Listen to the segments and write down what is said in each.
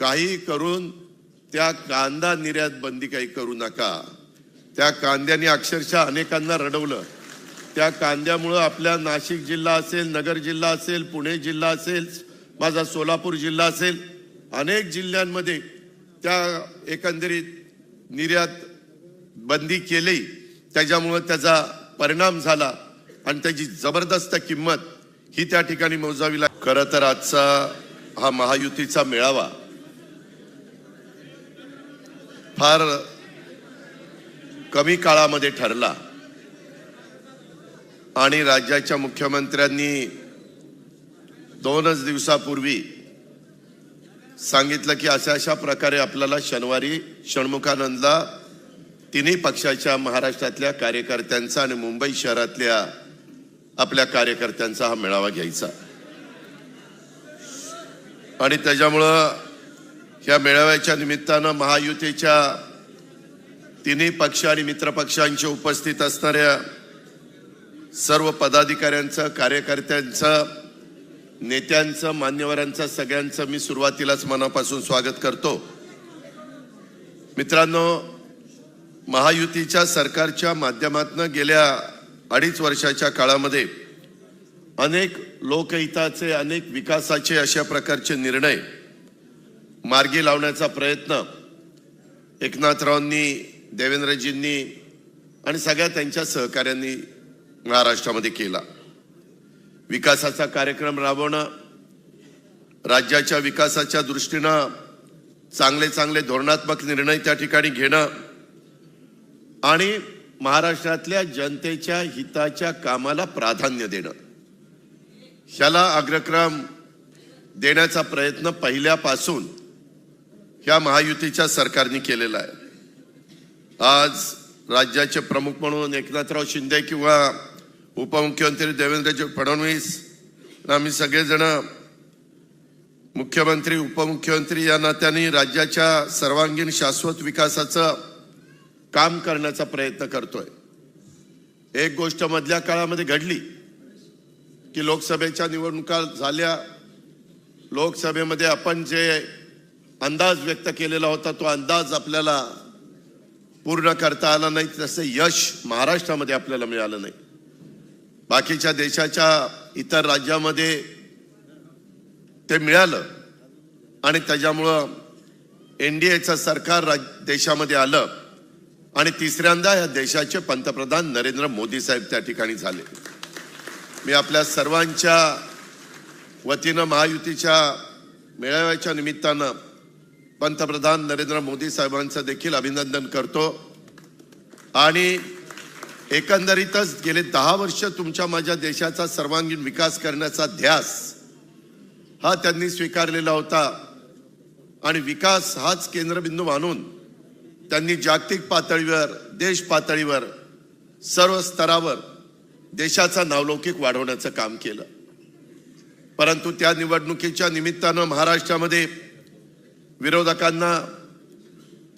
काही करून त्या कांदा निर्यात बंदी काही करू नका. त्या कांद्याने अक्षरशः अनेकांना रडवलं. त्या कांद्यामुळं आपल्या नाशिक जिल्हा असेल नगर जिल्हा असेल पुणे जिल्हा असेल माझा सोलापूर जिल्हा असेल अनेक जिल्ह्यांमध्ये त्या एकंदरीत निर्यात बंदी केली. त्याच्यामुळं त्याचा परिणाम झाला आणि त्याची जबरदस्त किंमत ही त्या ठिकाणी मोजावी लाग खरं तर आजचा हा महायुतीचा मेळावा फार कमी काळामध्ये ठरला. आणि राज्याच्या मुख्यमंत्र्यांनी दोनच दिवसापूर्वी सांगितलं की अशा अशा प्रकारे आपल्याला शनिवारी षण्मुखानंदला तिन्ही पक्षाच्या महाराष्ट्रातल्या कार्यकर्त्यांचा आणि मुंबई शहरातल्या आपल्या कार्यकर्त्यांचा हा मेळावा घ्यायचा. आणि त्याच्यामुळं या मेळाव्याच्या निमित्तानं महायुतीच्या तिन्ही पक्ष आणि मित्रपक्षांच्या उपस्थित असणाऱ्या सर्व पदाधिकाऱ्यांचं कार्यकर्त्यांचं नेत्यांचं मान्यवरांचं सगळ्यांचं मी सुरुवातीलाच मनापासून स्वागत करतो. मित्रांनो महायुतीच्या सरकारच्या माध्यमातून गेल्या अडीच वर्षाच्या काळामध्ये अनेक लोकहिताचे अनेक विकासाचे अशा प्रकारचे निर्णय मार्गी लावण्याचा प्रयत्न एकनाथरावांनी देवेंद्रजींनी आणि सगळ्या त्यांच्या सहकाऱ्यांनी महाराष्ट्रामध्ये केला. विकासाचा कार्यक्रम राबवणं राज्याच्या विकासाच्या दृष्टीनं चांगले चांगले धोरणात्मक निर्णय त्या ठिकाणी घेणं आणि महाराष्ट्रातल्या जनतेच्या हिताच्या कामाला प्राधान्य देणं. ह्याला अग्रक्रम देण्याचा प्रयत्न पहिल्यापासून ह्या महायुतीच्या सरकारने केलेला आहे. आज राज्याचे प्रमुख म्हणून एकनाथराव शिंदे किंवा उपमुख्यमंत्री देवेंद्रजी फडणवीस आम्ही सगळेजण मुख्यमंत्री उपमुख्यमंत्री या नात्याने राज्याच्या सर्वांगीण शाश्वत विकासाचं काम करण्याचा प्रयत्न करतोय. एक गोष्ट मधल्या काळामध्ये घडली की लोकसभेच्या निवडणुका झाल्या. लोकसभेमध्ये आपण जे अंदाज व्यक्त केलेला होता तो अंदाज आपल्याला पूर्ण करता आला नाही तसं यश महाराष्ट्रामध्ये आपल्याला मिळालं नाही. बाकीच्या देशाच्या इतर राज्यामध्ये ते मिळालं आणि त्याच्यामुळं एन डी एचं सरकार राज देशामध्ये आलं आणि तिसऱ्यांदा या देशाचे पंतप्रधान नरेंद्र मोदी साहेब त्या ठिकाणी झाले. मी आपल्या सर्वांच्या वतीनं महायुतीच्या मेळाव्याच्या निमित्तानं पंतप्रधान नरेंद्र मोदी साहेबांचं देखील अभिनंदन करतो. आणि एकंदरीतच गेले दहा वर्ष तुमच्या माझ्या देशाचा सर्वांगीण विकास करण्याचा ध्यास हा त्यांनी स्वीकारलेला होता. आणि विकास हाच केंद्रबिंदू मानून त्यांनी जागतिक पातळीवर देश पातळीवर सर्व स्तरावर देशाचा नावलौकिक वाढवण्याचं काम केलं. परंतु त्या निवडणुकीच्या निमित्तानं महाराष्ट्रामध्ये विरोधकांना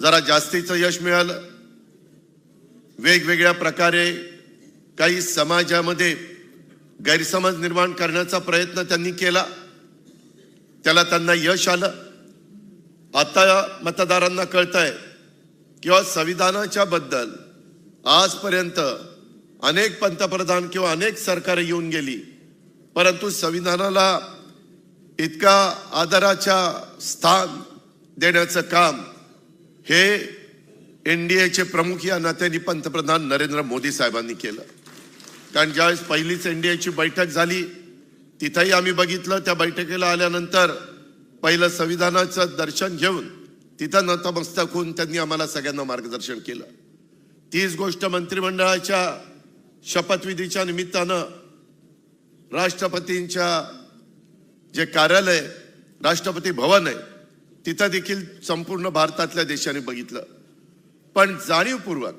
जरा जास्तीचं यश मिळालं. वेगवेगळ्या प्रकारे काही समाजामध्ये गैरसमज निर्माण करण्याचा प्रयत्न त्यांनी केला. त्याला त्यांना यश आलं. आता मतदारांना कळतंय किंवा संविधानाच्या बद्दल आजपर्यंत अनेक पंतप्रधान किंवा अनेक सरकार येऊन गेली. परंतु संविधानाला इतका आदराच्या स्थान देण्याचं काम हे एन डी एचे प्रमुख या नात्याने पंतप्रधान नरेंद्र मोदी साहेबांनी केलं. कारण ज्यावेळेस पहिलीच एन डी एची बैठक झाली तिथंही आम्ही बघितलं त्या बैठकीला आल्यानंतर पहिलं संविधानाचं दर्शन घेऊन तिथं नतमस्तक होऊन त्यांनी आम्हाला सगळ्यांना मार्गदर्शन केलं. तीच गोष्ट मंत्रिमंडळाच्या शपथविधीच्या निमित्तानं राष्ट्रपतींच्या जे कार्यालय राष्ट्रपती भवन आहे तिथं देखील संपूर्ण भारतातल्या देशाने बघितलं. पण जाणीवपूर्वक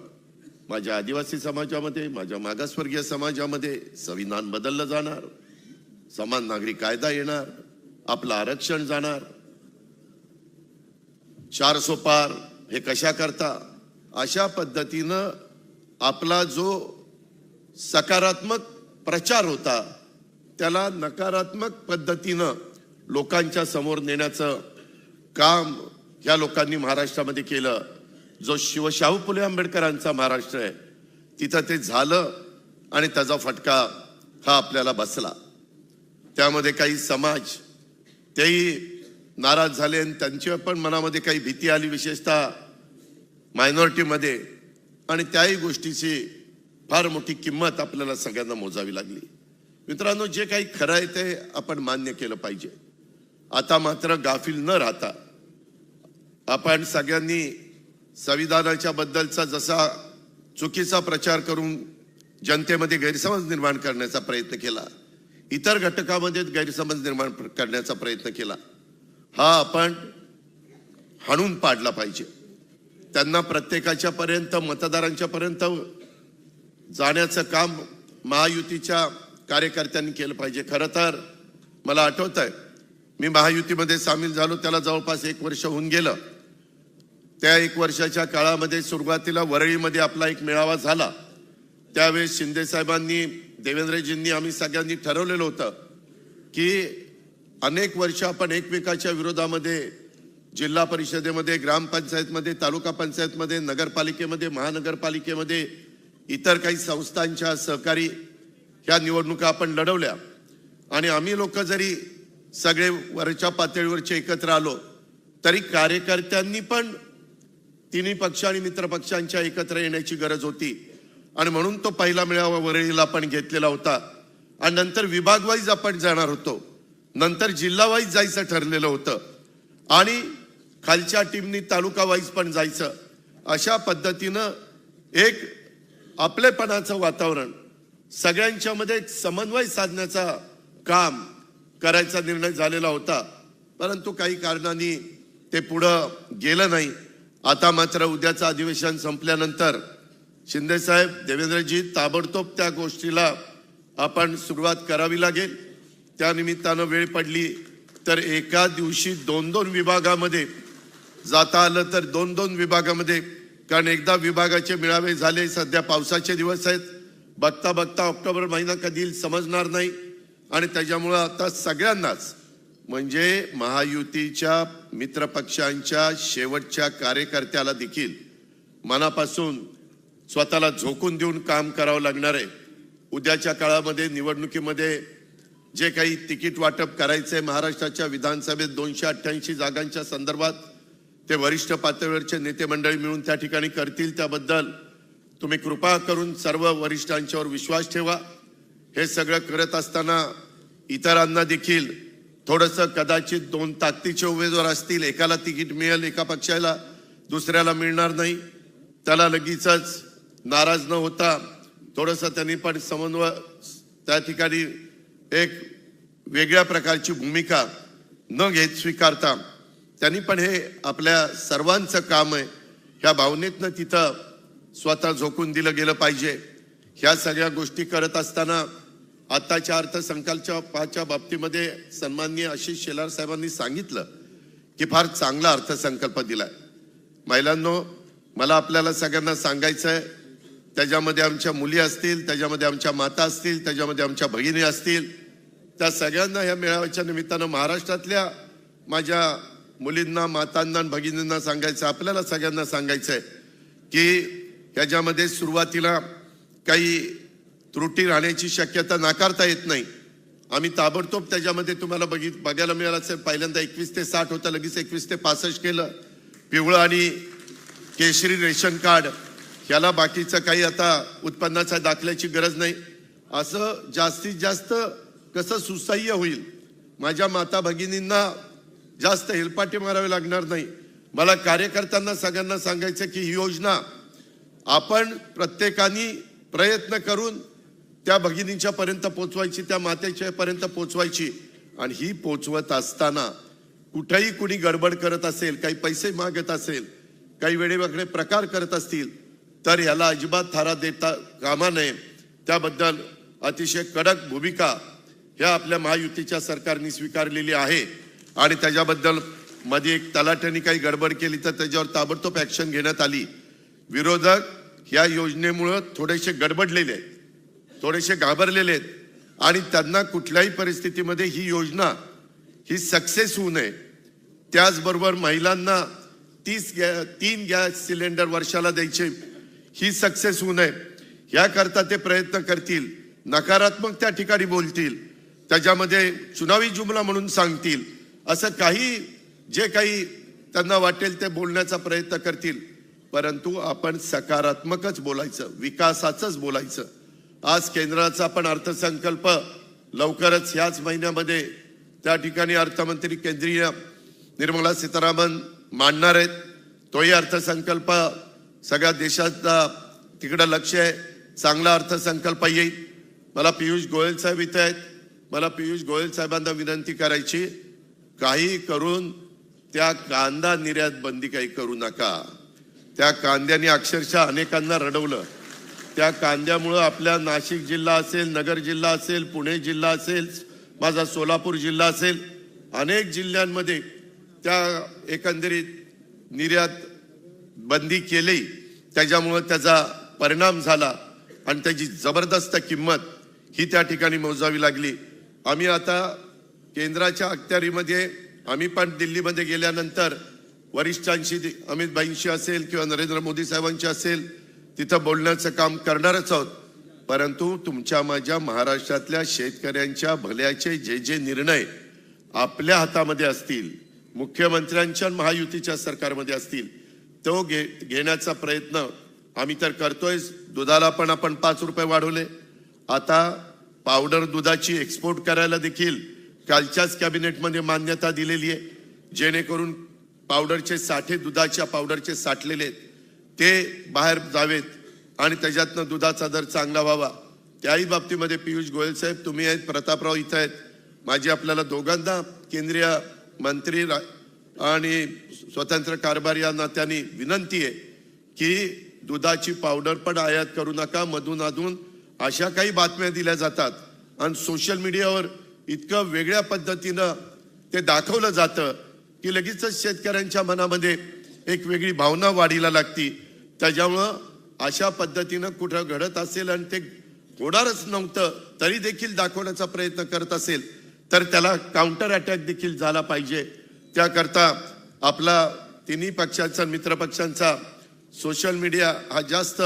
माझ्या आदिवासी समाजामध्ये माझ्या मागासवर्गीय समाजामध्ये संविधान बदललं जाणार. समान नागरिक कायदा येणार. आपलं आरक्षण जाणार. चार सोपार हे कशा करता? अशा पद्धतीनं आपला जो सकारात्मक प्रचार होता त्याला नकारात्मक पद्धतीनं लोकांच्या समोर नेण्याचं काम या लोकांनी महाराष्ट्रामध्ये केलं. जो शिवशाहू फुले आंबेडकरांचा महाराष्ट्र आहे तिथं ते झालं आणि त्याचा फटका हा आपल्याला बसला. त्यामध्ये काही समाज तेही नाराज झाले आणि त्यांच्या पण मनामध्ये काही भीती आली विशेषतः मायनॉरिटीमध्ये. आणि त्याही गोष्टीची फार मोठी किंमत आपल्याला सगळ्यांना मोजावी लागली. मित्रांनो जे काही खरं आहे ते आपण मान्य केलं पाहिजे. आता मात्र गाफील न राहता आपण सगळ्यांनी संविधानाच्या बद्दलचा जसा चुकीचा प्रचार करून जनतेमध्ये गैरसमज निर्माण करण्याचा प्रयत्न केला इतर घटकामध्ये गैरसमज निर्माण करण्याचा प्रयत्न केला हा आपण हाणून पाडला पाहिजे. त्यांना प्रत्येकाच्या पर्यंत मतदारांच्या पर्यंत जाण्याचं काम महायुतीच्या कार्यकर्त्यांनी केलं पाहिजे. खरं तर मला आठवत आहे मी महायुतीमध्ये सामील झालो त्याला जवळपास एक वर्ष होऊन गेलं. त्या एक वर्षाच्या काळामध्ये सुरुवातीला वरळीमध्ये आपला एक मेळावा झाला. त्यावेळेस शिंदेसाहेबांनी देवेंद्रजींनी आम्ही सगळ्यांनी ठरवलेलं होतं की अनेक वर्ष आपण एकमेकाच्या विरोधामध्ये जिल्हा परिषदेमध्ये ग्रामपंचायतमध्ये तालुका पंचायतमध्ये नगरपालिकेमध्ये महानगरपालिकेमध्ये इतर काही संस्थांच्या सहकारी ह्या निवडणुका आपण लढवल्या. आणि आम्ही लोक जरी सगळे वरच्या पातळीवरचे एकत्र आलो. तरी कार्यकर्त्यांनी पण तिन्ही पक्ष आणि मित्रपक्षांच्या एकत्र येण्याची गरज होती. आणि म्हणून तो पहिला मेळावा वरळीला आपण घेतलेला होता. आणि नंतर विभागवाईज आपण जाणार होतो. नंतर जिल्हावाईज जायचं ठरलेलं होतं. आणि खालच्या टीमनी तालुका वाईज पण जायचं. अशा पद्धतीनं एक आपलेपणाचं वातावरण सगळ्यांच्यामध्ये एक समन्वय साधण्याचा काम करायचा निर्णय झालेला होता. परंतु काही कारणांनी ते पुढं गेलं नाही. आता मात्र उद्याचं अधिवेशन संपल्यानंतर शिंदेसाहेब देवेंद्रजी ताबडतोब त्या गोष्टीला आपण सुरुवात करावी लागेल. त्यानिमित्तानं वेळ पडली तर एका दिवशी दोन दोन विभागामध्ये जाता आलं तर दोन दोन विभागामध्ये. कारण एकदा विभागाचे मेळावे झाले सध्या पावसाचे दिवस आहेत. बघता बघता ऑक्टोबर महिना कधी समजणार नाही. आणि त्याच्यामुळं आता सगळ्यांनाच म्हणजे महायुतीच्या मित्रपक्षांच्या शेवटच्या कार्यकर्त्याला देखील मनापासून स्वतःला झोकून देऊन काम करावं लागणार आहे. उद्याच्या काळामध्ये निवडणुकीमध्ये जे काही तिकीट वाटप करायचं आहे महाराष्ट्राच्या विधानसभेत दोनशे अठ्ठ्याऐंशी जागांच्या संदर्भात ते वरिष्ठ पातळीवरचे नेते मंडळी मिळून त्या ठिकाणी करतील. त्याबद्दल तुम्ही कृपा करून सर्व वरिष्ठांच्यावर विश्वास ठेवा. हे सगळं करत असताना इतरांना देखील थोडंसं कदाचित दोन ताकदीचे उमेदवार असतील. एकाला तिकीट मिळेल एका पक्षाला. दुसऱ्याला मिळणार नाही. त्याला लगेचच नाराज न होता थोडंसं त्यांनी पण समन्वय त्या ठिकाणी एक वेगळ्या प्रकारची भूमिका न घेत स्वीकारता त्यांनी पण हे आपल्या सर्वांचं काम आहे. ह्या भावनेतनं तिथं स्वतः झोकून दिलं गेलं पाहिजे. ह्या सगळ्या गोष्टी करत असताना आत्ताच्या अर्थसंकल्पाच्या बाबतीमध्ये सन्माननीय आशिष शेलार साहेबांनी सांगितलं की फार चांगला अर्थसंकल्प दिलाय. महिलांनो मला आपल्याला सगळ्यांना सांगायचं आहे त्याच्यामध्ये आमच्या मुली असतील त्याच्यामध्ये आमच्या माता असतील त्याच्यामध्ये आमच्या भगिनी असतील त्या सगळ्यांना या मेळाव्याच्या निमित्तानं महाराष्ट्रातल्या माझ्या मुलींना मातांना भगिनींना सांगायचं आपल्याला सगळ्यांना सांगायचं आहे की ह्याच्यामध्ये सुरुवातीला काही त्रुटी राहण्याची शक्यता नाकारता येत नाही. आम्ही ताबडतोब त्याच्यामध्ये तुम्हाला बघित बघायला मिळालं असेल पहिल्यांदा एकवीस ते साठ होतं लगेच एकवीस ते पासष्ट केलं. पिवळं आणि केशरी रेशन कार्ड याला बाकीचं काही आता उत्पन्नाच्या दाखल्याची गरज नाही. असं जास्तीत जास्त कसं सुसह्य होईल? माझ्या माता भगिनींना जास्त हेलपाटे मारावे लागणार नाही. मला कार्यकर्त्यांना सगळ्यांना सांगायचं की ही योजना आपण प्रत्येकाने प्रयत्न करून त्या भगिनींच्या पर्यंत पोचवायची त्या मातेच्या पर्यंत पोचवायची. आणि ही पोचवत असताना कुठेही कुणी गडबड करत असेल काही पैसे मागत असेल काही वेळेवेगळे प्रकार करत असतील तर याला अजिबात थारा देता कामा नये. त्याबद्दल अतिशय कडक भूमिका ह्या आपल्या महायुतीच्या सरकारने स्वीकारलेली आहे. आणि त्याच्याबद्दलमध्ये एक तलाट्याने काही गडबड केली तर त्याच्यावर ताबडतोब ॲक्शन घेण्यात आली. विरोधक या योजनेमुळं थोडेसे गडबडलेले आहेत. थोडेसे घाबरलेले आहेत. आणि त्यांना कुठल्याही परिस्थितीमध्ये ही योजना ही सक्सेस होऊ नये. त्याचबरोबर महिलांना तीस गॅ तीन गॅस सिलेंडर वर्षाला द्यायचे. ही सक्सेस होऊ नये. याकरता ते प्रयत्न करतील. नकारात्मक त्या ठिकाणी बोलतील. त्याच्यामध्ये चुनावी जुमला म्हणून सांगतील. असं काही जे काही त्यांना वाटेल ते बोलण्याचा प्रयत्न करतील. परंतु आपण सकारात्मकच बोलायचं विकासाचंच बोलायचं. आज केंद्राचा पण अर्थसंकल्प लवकरच ह्याच महिन्यामध्ये त्या ठिकाणी अर्थमंत्री केंद्रीय निर्मला सीतारामन मांडणार आहेत. तोही अर्थसंकल्प सगळ्या देशाचा तिकडं लक्ष आहे. चांगला अर्थसंकल्प येईल. मला पियुष गोयल साहेब इथे आहेत. मला पियुष गोयल साहेबांना विनंती करायची काही करून त्या कांदा निर्यात बंदी काही करू नका. त्या कांद्याने अक्षरशः अनेकांना रडवलं. त्या कांद्यामुळं आपल्या नाशिक जिल्हा असेल नगर जिल्हा असेल पुणे जिल्हा असेल माझा सोलापूर जिल्हा असेल अनेक जिल्ह्यांमध्ये त्या एकंदरीत निर्यात बंदी केली. त्याच्यामुळं त्याचा परिणाम झाला आणि त्याची जबरदस्त किंमत ही त्या ठिकाणी मोजावी लागली. आम्ही आता केंद्राच्या अखत्यारीमध्ये आम्ही पण दिल्लीमध्ये गेल्यानंतर वरिष्ठांशी अमित भाईंशी असेल किंवा नरेंद्र मोदी साहेबांशी असेल तिथं बोलण्याचं काम करणारच आहोत. परंतु तुमच्या माझ्या महाराष्ट्रातल्या शेतकऱ्यांच्या भल्याचे जे जे निर्णय आपल्या हातामध्ये असतील मुख्यमंत्र्यांच्या महायुतीच्या सरकारमध्ये असतील तो घे घेण्याचा प्रयत्न आम्ही तर करतोय. दुधाला पण आपण पाच रुपये वाढवले. आता पावडर दुधाची एक्सपोर्ट करायला देखील कालच्याच कॅबिनेटमध्ये मान्यता दिलेली आहे. जेणेकरून पावडरचे साठे दुधाच्या पावडरचे साठलेले आहेत. ते बाहेर जावेत आणि त्याच्यातनं दुधाचा दर चांगला व्हावा. त्याही बाबतीमध्ये पियुष गोयल साहेब तुम्ही आहेत प्रतापराव इथं आहेत. माझी आपल्याला दोघांना केंद्रीय मंत्री आणि स्वतंत्र कारभार या नात्याने विनंती आहे की दुधाची पावडर पण आयात करू नका मधून अधून अशा काही बातम्या दिल्या जातात. आणि सोशल मीडियावर इतकं वेगळ्या पद्धतीनं ते दाखवलं जातं की लगेचच शेतकऱ्यांच्या मनामध्ये एक वेगळी भावना वाढीला लागती. त्याच्यामुळं अशा पद्धतीनं कुठं घडत असेल आणि ते होणारच नव्हतं तरी देखील दाखवण्याचा प्रयत्न करत असेल तर त्याला काउंटर अटॅक देखील झाला पाहिजे. त्याकरता आपला तिन्ही पक्षांचा मित्र पक्षांचा सोशल मीडिया हा जास्त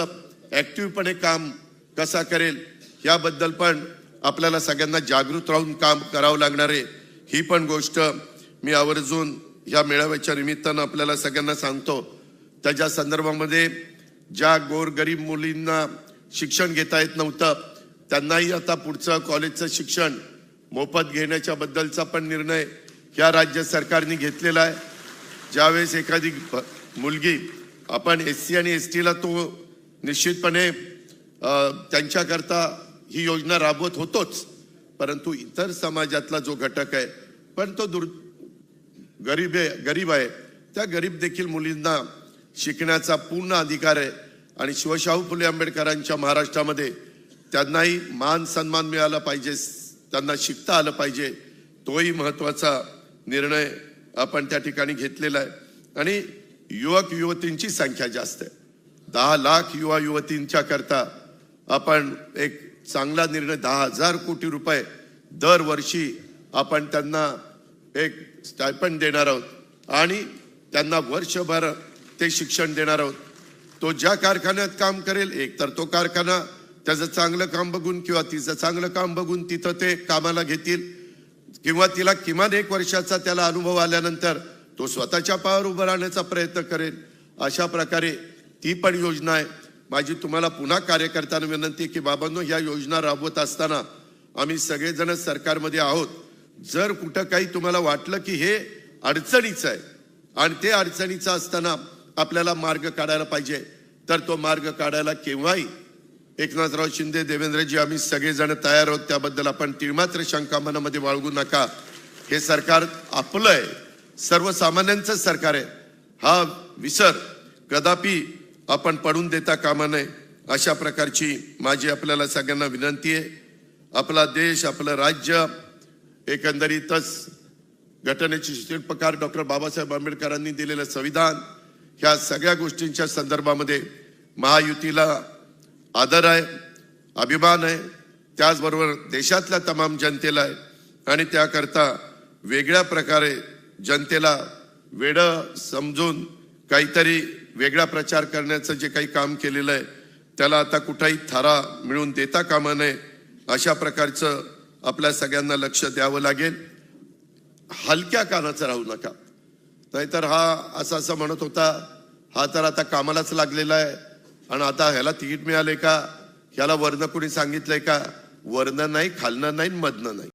ॲक्टिव्हपणे काम कसा करेल याबद्दल पण आपल्याला सगळ्यांना जागृत राहून काम करावं लागणार आहे. ही पण गोष्ट मी आवर्जून या मेळाव्याच्या निमित्तानं आपल्याला सगळ्यांना सांगतो. त्याच्या संदर्भामध्ये ज्या गोरगरीब मुलींना शिक्षण घेता येत नव्हतं त्यांनाही आता पुढचं कॉलेजचं शिक्षण मोफत घेण्याच्या बद्दलचा पण निर्णय या राज्य सरकारने घेतलेला आहे. ज्यावेळेस एखादी मुलगी आपण एस सी आणि एस टीला तो निश्चितपणे त्यांच्याकरता ही योजना राबवत होतोच. परंतु इतर समाजातला जो घटक आहे पण तो दुर गरीब आहे गरीब आहे त्या गरीब देखील मुलींना शिकण्याचा पूर्ण अधिकार आहे. आणि शिवशाहू फुले आंबेडकरांच्या महाराष्ट्रामध्ये त्यांनाही मान सन्मान मिळाला पाहिजे त्यांना शिकता आलं पाहिजे. तोही महत्त्वाचा निर्णय आपण त्या ठिकाणी घेतलेला आहे. आणि युवक युवतींची संख्या जास्त आहे. दहा लाख युवा युवतींच्या करता आपण एक चांगला निर्णय दहा हजार कोटी रुपये दरवर्षी आपण त्यांना एक स्टायपंड देणार आहोत. आणि त्यांना वर्षभर ते शिक्षण देणार आहोत. तो ज्या कारखान्यात काम करेल एक तर तो कारखाना त्याचं चांगलं काम बघून किंवा तिचं चांगलं काम बघून तिथं ते कामाला घेतील. किंवा तिला किमान एक वर्षाचा त्याला अनुभव आल्यानंतर तो स्वतःच्या पायावर उभं राहण्याचा प्रयत्न करेल. अशा प्रकारे ती पण योजना आहे. माझी तुम्हाला पुन्हा कार्यकर्त्यांना विनंती की बाबांनो या योजना राबवत असताना आम्ही सगळेजण सरकारमध्ये आहोत. जर कुठं काही तुम्हाला वाटलं की हे अडचणीचं आहे आणि ते अडचणीचं असताना आपल्याला मार्ग काढायला पाहिजे. तर तो मार्ग काढायला केव्हाही एकनाथराव शिंदे देवेंद्रजी आम्ही सगळेजण तयार आहोत. त्याबद्दल आपण तिळमात्र शंका मनामध्ये बाळगू नका. हे सरकार आपलं आहे. सर्वसामान्यांचं सरकार आहे. हा विसर कदापि आपण पडून देता कामा नये. अशा प्रकारची माझी आपल्याला सगळ्यांना विनंती आहे. आपला देश आपलं राज्य एकंदरीतच घटनेचे शिल्पकार डॉक्टर बाबासाहेब आंबेडकरांनी दिलेलं संविधान ह्या सगळ्या गोष्टींच्या संदर्भामध्ये महायुतीला आदर आहे अभिमान आहे. त्याचबरोबर देशातल्या तमाम जनतेला आहे. आणि त्याकरता वेगळ्या प्रकारे जनतेला वेडं समजून काहीतरी वेगळा प्रचार करण्याचं जे काही काम केलेलं आहे त्याला आता कुठंही थारा मिळून देता कामा नये अशा प्रकारचं आपल्या सगळ्यांना लक्ष द्यावं लागेल. हलक्या कानाचं राहू नका. नाहीतर हा असं असं म्हणत होता हा तर आता कामालाच लागलेला आहे. आणि आता ह्याला तिकीट मिळाले का? ह्याला वर्ण कुणी सांगितलंय का? वर्ण नाही खालणं नाही मधनं नाही.